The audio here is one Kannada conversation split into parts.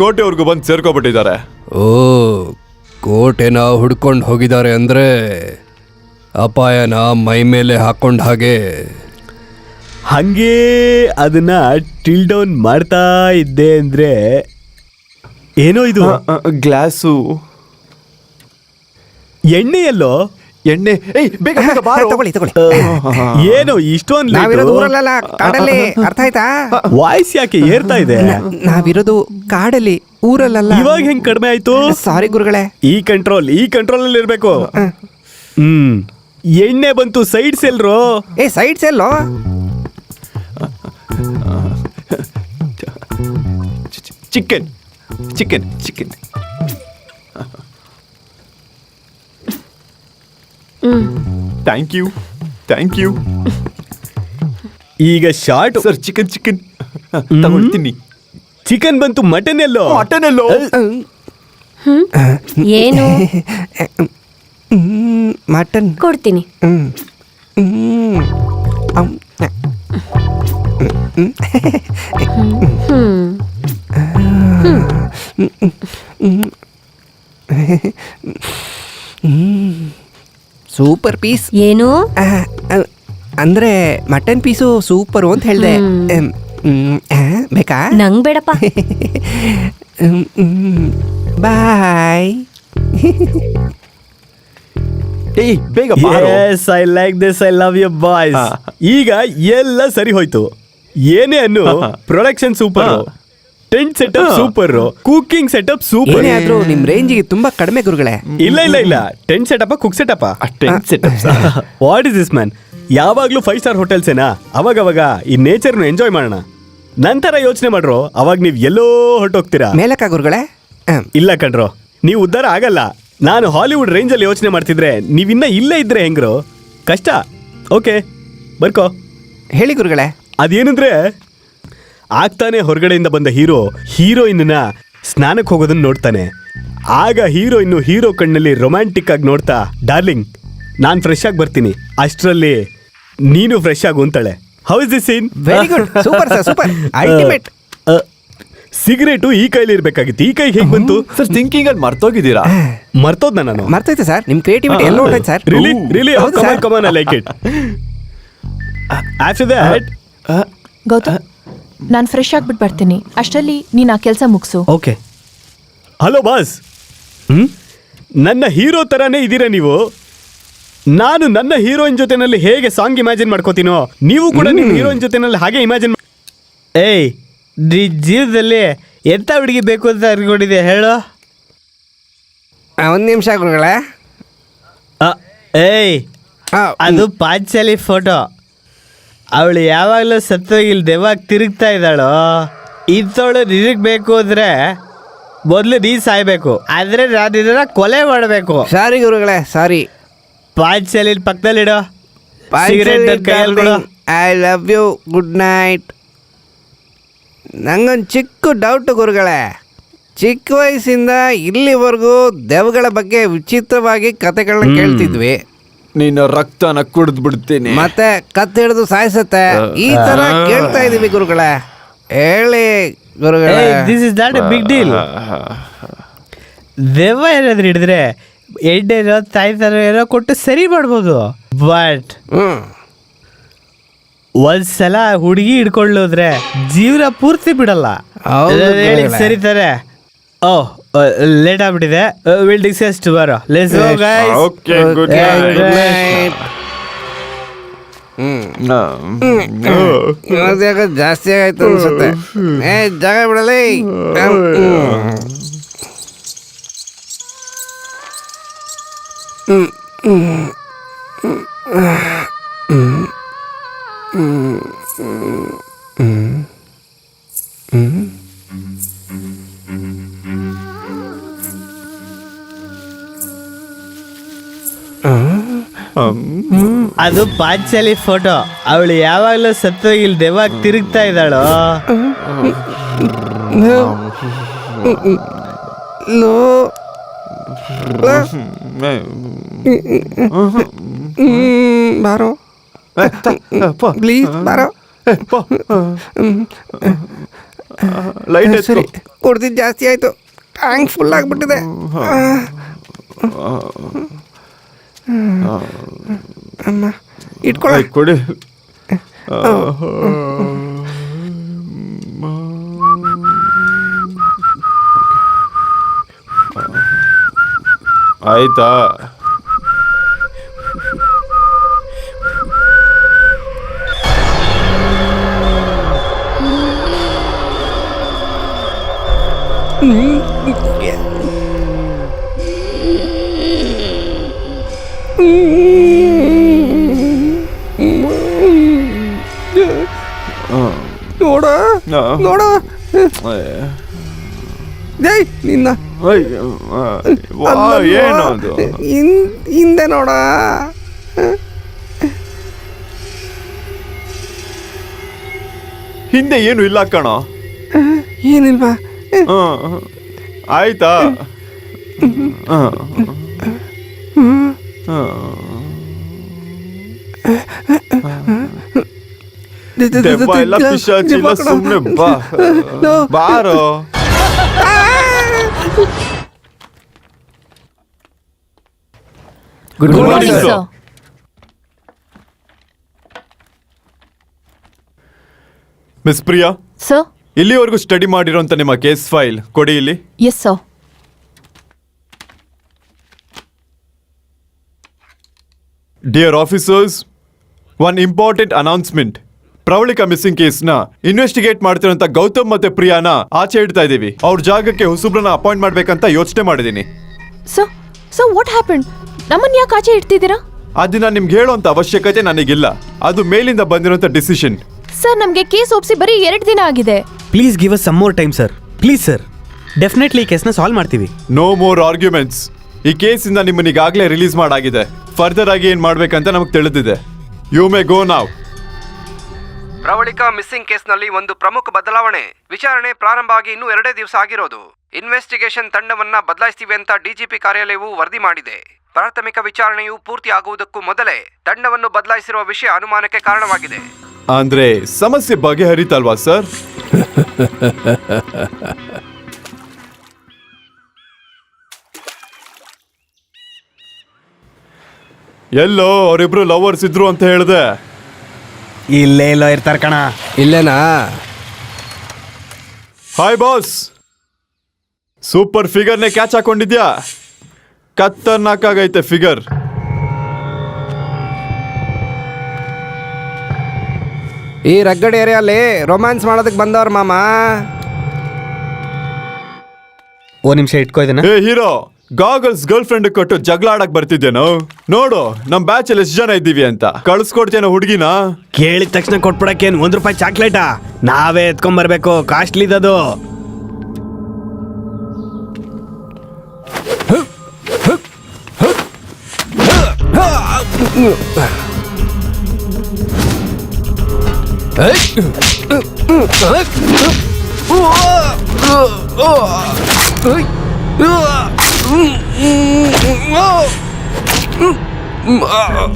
ಕೋಟೆವರೆಗೂ ಬಂದು ಸೇರ್ಕೊಬಿಟ್ಟಿದ್ದಾರೆ. ಓ ಕೋಟೆನ ಹುಡ್ಕೊಂಡು ಹೋಗಿದ್ದಾರೆ ಅಂದರೆ ಅಪಾಯನ ಮೈ ಮೇಲೆ ಹಾಕೊಂಡ ಹಾಗೆ. ಹಂಗೆ ಅದನ್ನ ಟಿಲ್ ಡೌನ್ ಮಾಡ್ತಾ ಇದ್ದೆ ಅಂದ್ರೆ ಏನೋ ಇದು? ಗ್ಲಾಸು. ಎಣ್ಣೆಯಲ್ಲೋ? ಎಣ್ಣೆ. ಏಯ್ ಬೇಗ ಬೇಗ ಬಾರೋ. ತಗೊಳ್ಳಿ ತಗೊಳ್ಳಿ. ಏನು ಇಷ್ಟೊಂದು ನಾವಿರೋದು ಊರಲ್ಲ ಕಾಡಲ್ಲಿ. ಅರ್ಥ ಆಯ್ತಾ? ವಾಯ್ಸ್ ಯಾಕೆ ಏರ್ತಾ ಇದೆ? ನಾವಿರೋದು ಕಾಡಲ್ಲಿ ಊರಲ್ಲ ಇವಾಗ ಹೆಂಗ್ ಕಡಿಮೆ ಆಯ್ತು? ಸಾರಿ ಗುರುಗಳೇ. ಈ ಕಂಟ್ರೋಲ್ ಈ ಕಂಟ್ರೋಲ್ ಅಲ್ಲಿ ಇರ್ಬೇಕು. ಹ್ಮ್. ಎಣ್ಣೆ ಬಂತು ಸೈಡ್ಸ್ ಎಲ್ರು ಏ sides yellow chicken chicken chicken. Thank you thank you ಈಗ ಶಾರ್ಟ್ ಸರ್ ಚಿಕನ್ ಚಿಕನ್ ತಗೊಳ್ತೀನಿ. ಚಿಕನ್ ಬಂತು ಮಟನ್ ಎಲ್ಲೋ ಮಟನ್ ಎಲ್ಲೋ ಏನು? ಮಟನ್ ಕೊಡ್ತೀನಿ. ಸೂಪರ್ ಪೀಸ್ ಏನು? ಅಂದ್ರೆ ಮಟನ್ ಪೀಸು ಸೂಪರು ಅಂತ ಹೇಳ್ದೆ. ಹ್ಮ್. ಹ್ಮ್, ಆ, ಬೇಕಾ? ನಂಗ್ ಬೇಡಪ್ಪ. ಬಾಯ್. ಏಯ್ ಬೇಗ ಬಾರೋ. Yes I like this I love you boys. ಈಗ ಎಲ್ಲ ಸರಿ ಹೋಯ್ತು. ಏನೇ ಅನ್ನು production super. Tent setup. Super cooking setup super ಏನೇ ಆದ್ರೂ ನಿಮ್ ರೇಂಜಿಗೆ ತುಂಬಾ ಕಡಿಮೆ ಗುರುಗಳೇ. ಇಲ್ಲ ಇಲ್ಲ ಇಲ್ಲ. Tent setup cook setup tent setup what is this man ಯಾವಾಗ್ಲೂ ಫೈವ್ ಸ್ಟಾರ್ ಹೋಟೆಲ್ಸ್ ಏನಾ? ಅವಾಗ ಅವಾಗ ಈ ನೇಚರ್ನ ಎಂಜಾಯ್ ಮಾಡೋಣ. ನಂತರ ಯೋಚನೆ ಮಾಡ್ರು ಅವಾಗ ನೀವ್ ಎಲ್ಲೋ ಹೊರಟೋಗ್ತೀರಾ? ಮೇಲಕ್ಕ ಗುರುಗಳೇ? ಇಲ್ಲ ಕಣ್ರೋ. ನೀವು ಉದ್ಧಾರ ಆಗಲ್ಲ. ನಾನು ಹಾಲಿವುಡ್ ರೇಂಜಲ್ಲಿ ಯೋಚನೆ ಮಾಡ್ತಿದ್ರೆ ನೀವಿನ್ನ ಇಲ್ಲೇ ಇದ್ರೆ ಹೆಂಗ್ರು? ಕಷ್ಟ. ಓಕೆ ಬರ್ಕೋ. ಹೇಳಿ ಗುರುಗಳೇ. ಅದೇನಂದ್ರೆ ಆಗ್ತಾನೆ ಹೊರಗಡೆಯಿಂದ ಬಂದ ಹೀರೋ ಹೀರೋಯಿನ್ನ ಸ್ನಾನಕ್ಕೆ ಹೋಗೋದನ್ನ ನೋಡ್ತಾನೆ. ಆಗ ಹೀರೋಯಿನ್ನು ಹೀರೋ ಕಣ್ಣಲ್ಲಿ ರೊಮ್ಯಾಂಟಿಕ್ ಆಗಿ ನೋಡ್ತಾ ಡಾರ್ಲಿಂಗ್ ನಾನು ಫ್ರೆಶ್ ಆಗಿ ಬರ್ತೀನಿ. ಅಷ್ಟರಲ್ಲಿ ನೀನು ಫ್ರೆಶ್ ಆಗು ಅಂತಾಳೆ. How is the scene very good super sir super ultimate cigarette ಈ ಕೈಲಿ ಇರ್ಬೇಕಾಗಿತ್ತು. ಈ ಕೈಗೆ ಹೇಗೆ ಬಂತು? ಸರ್ ಥಿಂಕಿಂಗ್ ಅಲ್ಲಿ ಮರ್ತೋಗಿದ್ದೀರಾ? ಮರ್ತೋದ್ನ ನಾನು? ಮರ್ತೈತೆ ಸರ್ ನಿಮ್ ಕ್ರಿಯೇಟಿವಿಟಿ ಎಲ್ಲ ಹೊರಟೈತೆ ಸರ್ ರಿಲಿ ರಿಲಿ ಹೌದು come on. Come on I like it after that Gautam? ನಾನು ಫ್ರೆಶ್ ಆಗ್ಬಿಟ್ಟು ಬರ್ತೀನಿ. ಅಷ್ಟರಲ್ಲಿ ನೀನು ಆ ಕೆಲಸ ಮುಗಿಸು. Okay hello boss hmm? ನನ್ನ ಹೀರೋ ಥರನೇ ಇದ್ದೀರಾ ನೀವು? ನಾನು ನನ್ನ ಹೀರೋಯಿನ್ ಜೊತೆನಲ್ಲಿ ಹೇಗೆ ಸಾಂಗ್ ಇಮ್ಯಾಜಿನ್ ಮಾಡ್ಕೋತೀನೋ ನೀವು ಕೂಡ ನಿಮ್ಮ ಹೀರೋಯಿನ್ ಜೊತೆನಲ್ಲಿ ಹಾಗೆ ಇಮ್ಯಾಜಿನ್ ಏಯ್ ನೀ ಜೀವನದಲ್ಲಿ ಎಂಥ ಹುಡುಗಿ ಬೇಕು ಅಂತ ಅನ್ಕೊಂಡಿದ್ದೆ ಹೇಳು. ಒಂದು ನಿಮಿಷ ಗುರುಗಳೇ. ಏಯ್ ಆ, ಅದು ಪಾಂಚಲಿ ಫೋಟೋ ಅವಳು ಯಾವಾಗಲೂ ಸತ್ತೋಗಿಲ್ ದೆವ್ವಾಗ ತಿರುಗ್ತಾ ಇದ್ದಾಳೋ? ಇದ್ದವಳು ನಿನಗೆ ಬೇಕು ಅಂದರೆ ಮೊದಲು ನೀ ಸಾಯ್ಬೇಕು ಆದರೆ ನಾನು ಇದನ್ನ ಕೊಲೆ ಮಾಡಬೇಕು. ಸಾರಿ ಗುರುಗಳೇ ಸಾರಿ. ಪಾಂಚಾಲಿ ಪಕ್ಕದಲ್ಲಿಡೋ. ಸಿಗರೇಟ್ ಕೈಯಲ್ಲಿ ಕೊಡು I love you good night ನಂಗೊಂದು ಚಿಕ್ಕ ಡೌಟ್ ಗುರುಗಳೇ. ಚಿಕ್ಕ ವಯಸ್ಸಿಂದ ಇಲ್ಲಿವರೆಗೂ ದೆವ್ಗಳ ಬಗ್ಗೆ ವಿಚಿತ್ರವಾಗಿ ಕತೆಗಳನ್ನ ಕೇಳ್ತಿದ್ವಿ. ನಿನ್ನ ರಕ್ತನ ಕುಡಿದು ಬಿಡ್ತೀನಿ. ಮತ್ತೆ ಕತ್ತೆ ಹಿಡಿದು ಸಾಯಿಸತ್ತೆ. ಈ ತರ ಕೇಳ್ತಾ ಇದೀವಿ ಗುರುಗಳೇ. ಹೇಳಿ ಗುರುಗಳೇ. This is not a big deal ದೆವ್ವ ಏನಾದ್ರು ಹಿಡಿದ್ರೆ ಎಣ್ಣೆನೋ ತಾಯ್ತಾನೋ ಏನೋ ಕೊಟ್ಟು ಸರಿ ಮಾಡ್ಬೋದು. But hmm. ಒಂದ್ಸಲ ಹುಡುಗಿ ಹಿಡ್ಕೊಳ್ಳೋದ್ರೆ ಜೀವನ ಪೂರ್ತಿ ಬಿಡಲ್ಲ. ಹೌದು ಹೇಳಿ ಗುರುಗಳೇ. ಸರಿ ತಾನೆ ಓ ಲೇಟ್ ಆಗ್ಬಿಟ್ಟಿದೆ. Will discuss tomorrow let's go guys okay good night hmm. ಯಾಕೋ ಜಾಸ್ತಿ ಆಗಾಯ್ತು ಅನ್ಸುತ್ತೆ. ಏ ಜಾಗ ಬಿಡಲಿ. ಅದು ಪಾಂಚಾಲಿ ಫೋಟೋ ಅವಳು ಯಾವಾಗಲೂ ಸತ್ತೋಗಿಲ್ ದೆವ್ವಾಗ ತಿರುಗ್ತಾ ಇದ್ದಾಳೋ? ಲೋ ಬಾರೋ. ಪ್ಲೀಸ್ ಬಾರೋ. ಲೈಟ್ ಸರಿ. ಕುಡ್ದಿದ್ದು ಜಾಸ್ತಿ ಆಯ್ತು. ಟ್ಯಾಂಕ್ ಫುಲ್ ಆಗಿಬಿಟ್ಟಿದೆ. ಅಮ್ಮ ಇಟ್ಕೊಳ್ಳಿ. ಕೊಡಿ. ಆಯ್ತಾ? ನೋಡ. ನೋಡ. ಏಯ್ ನಿನ್ನ? ಏನು ಅದು? ಹಿಂದೆ ನೋಡ. ಹಿಂದೆ ಏನು ಇಲ್ಲ ಕಣ? ಏನಿಲ್ವಾ? ಆಯ್ತಾ? ಆ. ಆ. ದೆವ್ವ ಎಲ್ಲ ಪಿಶಾಚಿ ಇಲ್ಲ ಸುಮ್ನೆ ಬಾ ಬಾರೋ good morning, morning sir. Sir miss Priya sir ಇಲ್ಲಿವರೆಗೂ ಸ್ಟಡಿ ಮಾಡಿರೋಂಥ ನಿಮ್ಮ ಕೇಸ್ ಫೈಲ್ ಕೊಡಿ ಇಲ್ಲಿ yes sir dear officers one important announcement Pravalika missing ಕೇಸ್ನ ಇನ್ವೆಸ್ಟಿಗೇಟ್ ಮಾಡ್ತಿರೋಂಥ ಗೌತಮ್ ಮತ್ತೆ ಪ್ರಿಯಾನ ಆಚೆ ಇಡ್ತಾ ಇದ್ದೀವಿ. ಅವ್ರ ಜಾಗಕ್ಕೆ ಹೊಸಬ್ರನ್ನ ಅಪಾಯಿಂಟ್ ಮಾಡ್ಬೇಕಂತ ಯೋಚನೆ ಮಾಡಿದ್ದೀನಿ. ಸರ್ ಸರ್ ವಾಟ್ ಹ್ಯಾಪನ್ ನಮ್ಮನ್ನ ಯಾಕೆ ಆಚೆ ಇಡ್ತಿದ್ದೀರಾ? ಅದನ್ನ ನಿಮ್ಗೆ ಹೇಳೋಂಥ ಅವಶ್ಯಕತೆ ನನಗಿಲ್ಲ. ಅದು ಮೇಲಿಂದ ಬಂದಿರೋಂಥ ಡಿಸಿಷನ್ ಸರ್ ನಮಗೆ ಕೇಸ್ ಒಪ್ಸಿ ಬರೀ ಎರಡು ದಿನ ಆಗಿದೆ. Please give us some more time sir please sir definitely ಈ ಕೇಸ್ನ ಸಾಲ್ವ್ ಮಾಡ್ತೀವಿ. ನೋ ಮೋರ್ ಆರ್ಗ್ಯುಮೆಂಟ್ಸ್ ಈ ಕೇಸಿಂದ ನಿಮ್ಮನ್ನ ಈಗಾಗಲೇ ರಿಲೀಸ್ ಮಾಡಾಗಿದೆ. ಫರ್ದರ್ ಆಗಿ ಏನ್ ಮಾಡ್ಬೇಕಂತ ನಮಗೆ ತಿಳಿದಿದೆ. ಯು ಮೇ ಗೋ ನಾವ್ ಪ್ರವಳಿಕ ಮಿಸ್ಸಿಂಗ್ ಕೇಸ್ನಲ್ಲಿ ಒಂದು ಪ್ರಮುಖ ಬದಲಾವಣೆ. ವಿಚಾರಣೆ ಪ್ರಾರಂಭ ಆಗಿ ಇನ್ನೂ ಎರಡೇ ದಿವಸ ಆಗಿರೋದು. ಇನ್ವೆಸ್ಟಿಗೇಷನ್ ತಂಡವನ್ನ ಬದಲಾಯಿಸ್ತೀವಿ ಅಂತ ಡಿಜಿಪಿ ಕಾರ್ಯಾಲಯವು ವರದಿ ಮಾಡಿದೆ. ಪ್ರಾಥಮಿಕ ವಿಚಾರಣೆಯು ಪೂರ್ತಿ ಆಗುವುದಕ್ಕೂ ಮೊದಲೇ ತಂಡವನ್ನು ಬದಲಾಯಿಸಿರುವ ವಿಷಯ ಅನುಮಾನಕ್ಕೆ ಕಾರಣವಾಗಿದೆ. ಅಂದ್ರೆ ಸಮಸ್ಯೆ ಬಗೆಹರಿತಲ್ವಾ ಸರ್ ಎಲ್ಲೋ ಅವರಿಬ್ರು ಲವರ್ಸ್ ಇದ್ರು ಅಂತ ಹೇಳಿದೆ. ಇಲ್ಲೇ ಇಲ್ಲ ಇರ್ತಾರ ಕಣ. ಇಲ್ಲೇನಾ? ಹಾಯ್ ಬಾಸ್ ಸೂಪರ್ ಫಿಗರ್ನೇ ಕ್ಯಾಚ್ ಹಾಕೊಂಡಿದ್ಯಾ? ಕತ್ತರ್ನಾಕಾಗೈತೆ ಫಿಗರ್ ಈ ರಗ್ಗಡ್ ಏರಿಯಲ್ಲಿ ರೊಮ್ಯಾನ್ಸ್ ಮಾಡೋದಕ್ಕೆ ಬಂದವ್ರ ಮಾಮ. ಓ ನಿಮಿಷ ಇಟ್ಕೋ ಇದನ್ನ. ಏ ಹೀರೋ. ಗಾಗಲ್ಸ್ ಗರ್ಲ್ ಫ್ರೆಂಡ್ ಕೊಟ್ಟು ಜಗಳ ಆಡಕ್ ಬರ್ತಿದ್ದೇನು ನೋಡು ನಮ್ ಬ್ಯಾಚ್ ಅಲ್ಲಿ ಎಷ್ಟು ಜನ ಇದ್ದೀವಿ ಅಂತ. ಕಳ್ಸ್ಕೊಡ್ತೇನೆ ಹುಡುಗಿನ? ಕೇಳಿದ ತಕ್ಷಣ ಕೊಟ್ಬಿಡಕ್ಕೆ ಏನ್ ಒಂದ್ ರೂಪಾಯಿ ಚಾಕ್ಲೇಟಾ ನಾವೇ ಎತ್ಕೊಂಡ್ ಬರ್ಬೇಕು ಕಾಸ್ಟ್ಲಿದದು ಬಾರು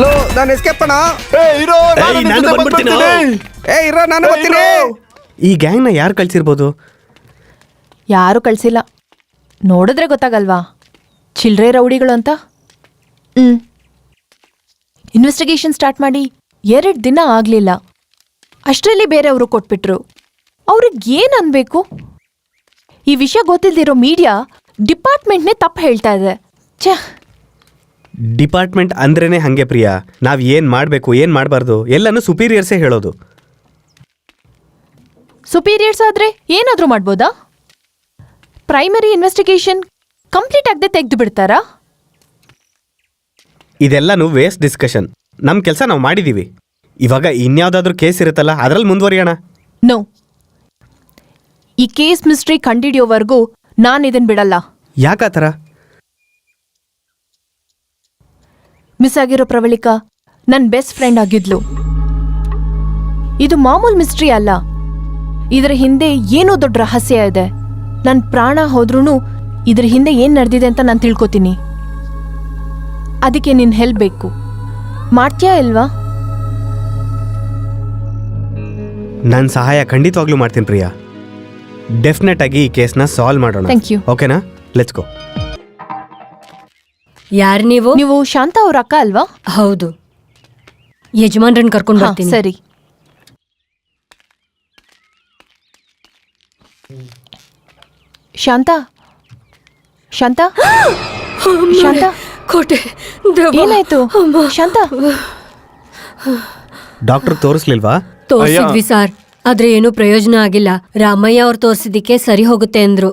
ಲೋ ನಾನು ಎಸ್ಕೇಪ್ ಅಣ್ಣ. ಏ ಹೀರೋ ನಾನು ಏಯ್, ನಿನ್ ನಾನು ಜೊತೆ ಬಂದ್ಬಿಡ್ತೀನಿ. ಬಂದ್ಬಿಡ್ತೀನಿ. ಏ ಇರೋ ನಾನು ಏ, ಬರ್ತೀನಿ. ಹೀರೋ. ಈ ಗ್ಯಾಂಗ್ನ ಯಾರು ಕಳ್ಸಿರ್ಬೋದು? ಯಾರು ಕಳ್ಸಿಲ್ಲ. ನೋಡಿದ್ರೆ ಗೊತ್ತಾಗಲ್ವಾ? ಚಿಲ್ರೆ ರೌಡಿಗಳು ಅಂತ? ಹ್ಮ್. ಇನ್ವೆಸ್ಟಿಗೇಷನ್ ಸ್ಟಾರ್ಟ್ ಮಾಡಿ ಎರಡು ದಿನ ಆಗ್ಲಿಲ್ಲ. ಅಷ್ಟರಲ್ಲಿ ಬೇರೆಯವರು ಕೊಟ್ಬಿಟ್ರು. ಅವ್ರಿಗೆ ಏನ್ ಅನ್ಬೇಕು? ಈ ವಿಷಯ ಗೊತ್ತಿಲ್ದಿರೋ ಮೀಡಿಯಾ ಡಿಪಾರ್ಟ್ಮೆಂಟ್ನೇ ತಪ್ಪು ಹೇಳ್ತಾ ಇದೆ. ಛೇ. ಡಿಪಾರ್ಟ್ಮೆಂಟ್ ಅಂದ್ರೇನೆ ಹಂಗೆ ಪ್ರಿಯ. ನಾವು ಏನು ಮಾಡಬೇಕು ಏನು ಮಾಡಬಾರ್ದು ಎಲ್ಲನೂ ಸುಪೀರಿಯರ್ಸೇ ಹೇಳೋದು. ಸುಪೀರಿಯರ್ಸ್ ಆದ್ರೆ ಏನಾದರೂ ಮಾಡ್ಬೋದಾ? ಪ್ರೈಮರಿ ಇನ್ವೆಸ್ಟಿಗೇಷನ್ ಕಂಪ್ಲೀಟ್ ಆಗದೆ ತೆಗೆದು ಬಿಡ್ತಾರಾ? ಇದೆಲ್ಲನೂ ವೇಸ್ಟ್ ಡಿಸ್ಕಷನ್. ನಮ್ಮ ಕೆಲಸ ನಾವು ಮಾಡಿದ್ದೀವಿ ಇವಾಗ ಇನ್ಯಾವುದಾದ್ರೂ ಕೇಸ್ ಇರುತ್ತಲ್ಲ ಅದರಲ್ಲಿ ಮುಂದುವರಿಯೋಣ. ನೋ. ಈ ಕೇಸ್ ಮಿಸ್ಟ್ರಿ ಕಂಡಿಡಿಯೋವರೆಗೂ ನಾನು ಇದನ್ ಬಿಡಲ್ಲ. ಯಾಕ ಆ ಥರ? ಮಿಸ್ ಆಗಿರೋ ಪ್ರವಳಿಕಾ ನನ್ನ ಬೆಸ್ಟ್ ಫ್ರೆಂಡ್ ಆಗಿದ್ಲು. ಇದು ಮಾಮೂಲ್ ಮಿಸ್ಟ್ರಿ ಅಲ್ಲ. ಇದರ ಹಿಂದೆ ಏನೋ ದೊಡ್ಡ ರಹಸ್ಯ ಇದೆ. ನನ್ನ ಪ್ರಾಣ ಹೋದ್ರೂ ಇದ್ರ ಹಿಂದೆ ಏನು ನಡೆದಿದೆ ಅಂತ ನಾನು ತಿಳ್ಕೊತೀನಿ. ಅದಕ್ಕೆ ನಿನ್ನ ಹೆಲ್ಪ್ ಬೇಕು. ಮಾಡ್ತೀಯಾ ಇಲ್ವಾ? ನನ್ನ ಸಹಾಯ ಖಂಡಿತವಾಗ್ಲೂ ಮಾಡ್ತೀನಿ ಪ್ರಿಯಾ. ಡೆಫಿನೆಟ್ ಆಗಿ ಈ ಕೇಸ್ನ ಸಾಲ್ವ್ ಮಾಡೋಣ. Thank you. ಓಕೆನಾ ಲೆಟ್ಸ್ ಗೋ ಯಾರು ನೀವು? ನೀವು ಶಾಂತ ಅವ್ರ ಅಕ್ಕ ಅಲ್ವಾ? ಹೌದು. ಯಜಮಾನ್ರನ್ನ ಕರ್ಕೊಂಡು ಹಾ, ಬರ್ತೀನಿ. ಸರಿ. ಶಾಂತ? ಶಾಂತ? ಶಾಂತ? ಕೋಟೆ. ಏನಾಯ್ತು. ಶಾಂತ? ಡಾಕ್ಟರ್ ತೋರಿಸ್ಲಿಲ್ವಾ? ತೋರ್ಸಿದ್ವಿ ಸಾರ್. ಆದ್ರೆ ಏನು ಪ್ರಯೋಜನ ಆಗಿಲ್ಲ. ರಾಮಯ್ಯ ಅವ್ರು ತೋರಿಸಿದ್ದಕ್ಕೆ ಸರಿ ಹೋಗುತ್ತೆ ಅಂದ್ರು.